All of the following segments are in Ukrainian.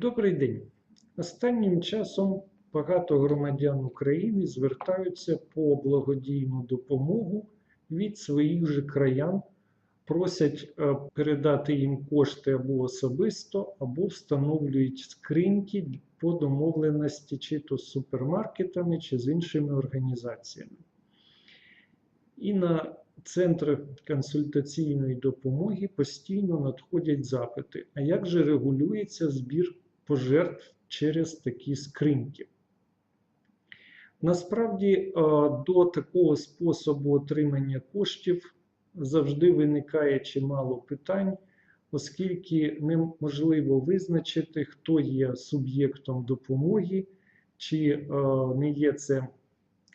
Добрий день. Останнім часом багато громадян України звертаються по благодійну допомогу від своїх же краян, просять е, передати їм кошти або особисто, або встановлюють скриньки по домовленості чи то з супермаркетами, чи з іншими організаціями. І на центр консультаційної допомоги постійно надходять запити. А як же регулюється збір пожертв через такі скриньки? Насправді е, до такого способу отримання коштів завжди виникає чимало питань, оскільки неможливо визначити, хто є суб'єктом допомоги, чи е, не є це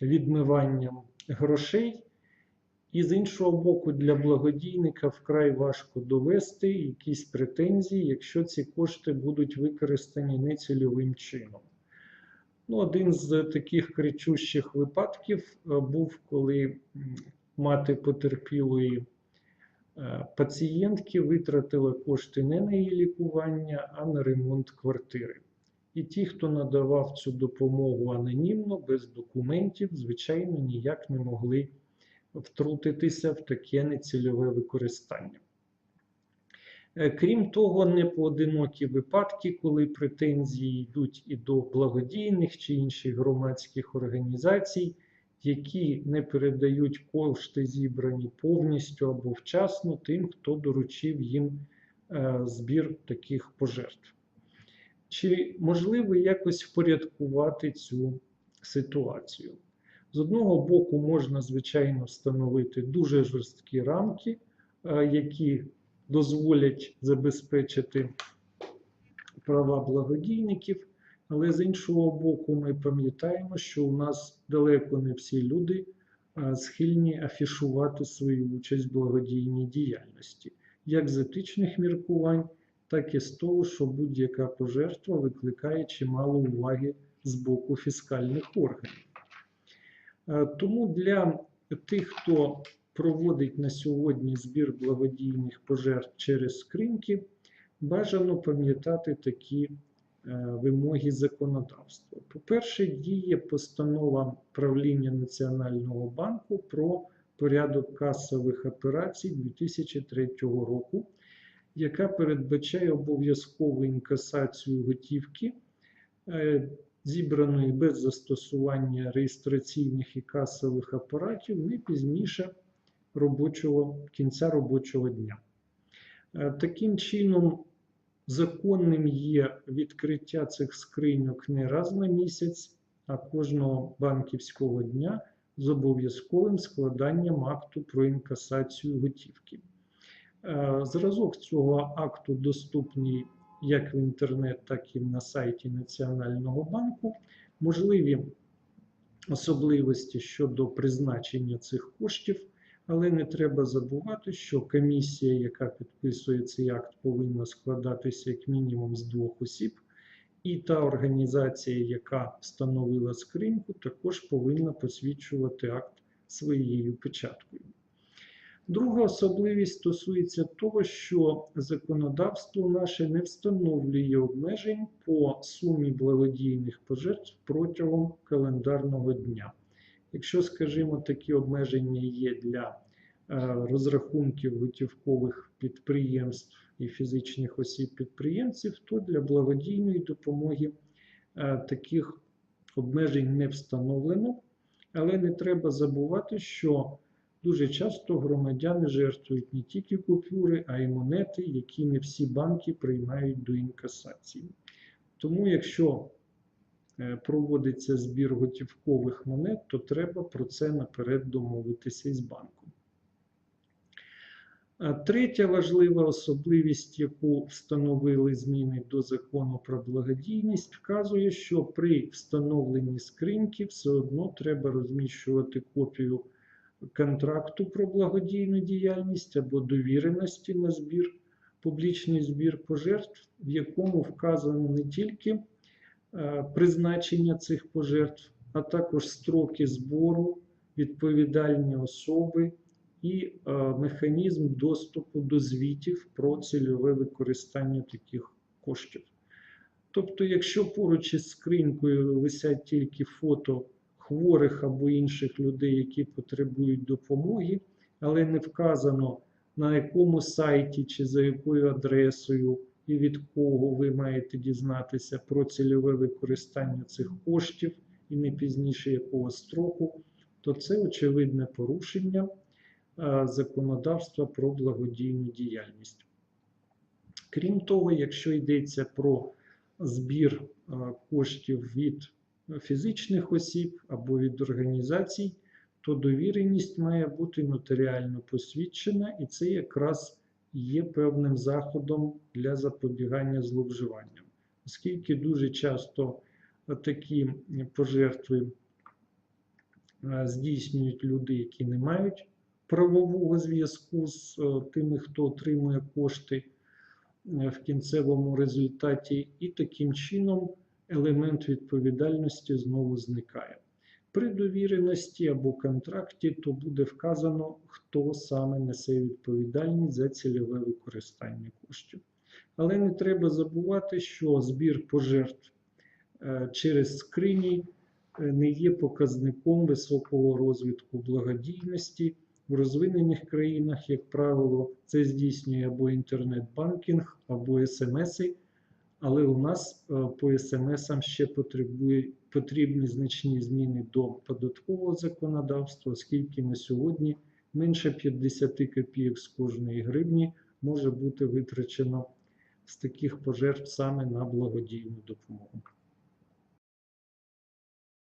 відмиванням грошей. І з іншого боку, для благодійника вкрай важко довести якісь претензії, якщо ці кошти будуть використані нецільовим чином. Ну, Один з таких кричущих випадків е, був, коли мати потерпілої е, пацієнтки витратила кошти не на її лікування, а на ремонт квартири. І ті, хто надавав цю допомогу анонімно, без документів, звичайно, ніяк не могли втрутитися в таке нецільове використання. Е, Крім того, непоодинокі випадки, коли претензії йдуть і до благодійних чи інших громадських організацій, які не передають кошти, зібрані повністю або вчасно тим, хто доручив їм е, збір таких пожертв. Чи можливо якось впорядкувати цю ситуацію? З одного боку, можна, звичайно, встановити дуже жорсткі рамки, е, які дозволять забезпечити права благодійників, але з іншого боку, ми пам'ятаємо, що у нас далеко не всі люди е, схильні афішувати свою участь в благодійній діяльності, як з етичних міркувань, так і з того, що будь-яка пожертва викликає чимало уваги з боку фіскальних органів. Е, Тому для тих, хто проводить на сьогодні збір благодійних пожертв через скриньки, бажано пам'ятати такі е, вимоги законодавства. По-перше, діє постанова правління Національного банку про порядок касових операцій 2003 року, яка передбачає обов'язкову інкасацію готівки. Зібраної без застосування реєстраційних і касових апаратів не пізніше робочого, кінця робочого дня. Е, Таким чином, законним є відкриття цих скриньок не раз на місяць, а кожного банківського дня з обов'язковим складанням акту про інкасацію готівки. Е, Зразок цього акту доступний як в інтернет, так і на сайті Національного банку. Можливі особливості щодо призначення цих коштів, але не треба забувати, що комісія, яка підписує цей акт, повинна складатися як мінімум з двох осіб. І та організація, яка встановила скриньку, також повинна посвідчувати акт своєю печаткою. Друга особливість стосується того, що законодавство наше не встановлює обмежень по сумі благодійних пожертв протягом календарного дня. Якщо, скажімо, такі обмеження є для е, розрахунків готівкових підприємств і фізичних осіб-підприємців, то для благодійної допомоги е, таких обмежень не встановлено. Але не треба забувати, що Дуже часто громадяни жертвують не тільки купюри, а й монети, які не всі банки приймають до інкасації. Тому, якщо е, проводиться збір готівкових монет, то треба про це наперед домовитися із банком. Третя важлива особливість, яку встановили зміни до закону про благодійність, вказує, що при встановленні скриньки все одно треба розміщувати копію контракту про благодійну діяльність або довіреності на збір, публічний збір пожертв, в якому вказано не тільки е, призначення цих пожертв, а також строки збору, відповідальні особи і е, механізм доступу до звітів про цільове використання таких коштів. Тобто, якщо поруч із скринькою висять тільки фото хворих або інших людей, які потребують допомоги, але не вказано на якому сайті чи за якою адресою і від кого ви маєте дізнатися про цільове використання цих коштів і не пізніше якого строку, то це очевидне порушення законодавства про благодійну діяльність. Крім того, якщо йдеться про збір коштів від фізичних осіб або від організацій, то довіреність має бути нотаріально посвідчена, і це якраз є певним заходом для запобігання зловживанням, оскільки дуже часто такі пожертви е, здійснюють люди, які не мають правового зв'язку з е, тими, хто отримує кошти е, в кінцевому результаті, і таким чином елемент відповідальності знову зникає. При довіреності або контракті то буде вказано, хто саме несе відповідальність за цільове використання коштів. Але не треба забувати, що збір пожертв е, через скрині е, не є показником високого розвитку благодійності. В розвинених країнах, як правило, це здійснює або інтернет-банкінг, або смс-і, але у нас е, по смс-ам ще потрібні значні зміни до податкового законодавства, оскільки на сьогодні менше 50 копійок з кожної гривні може бути витрачено з таких пожертв саме на благодійну допомогу.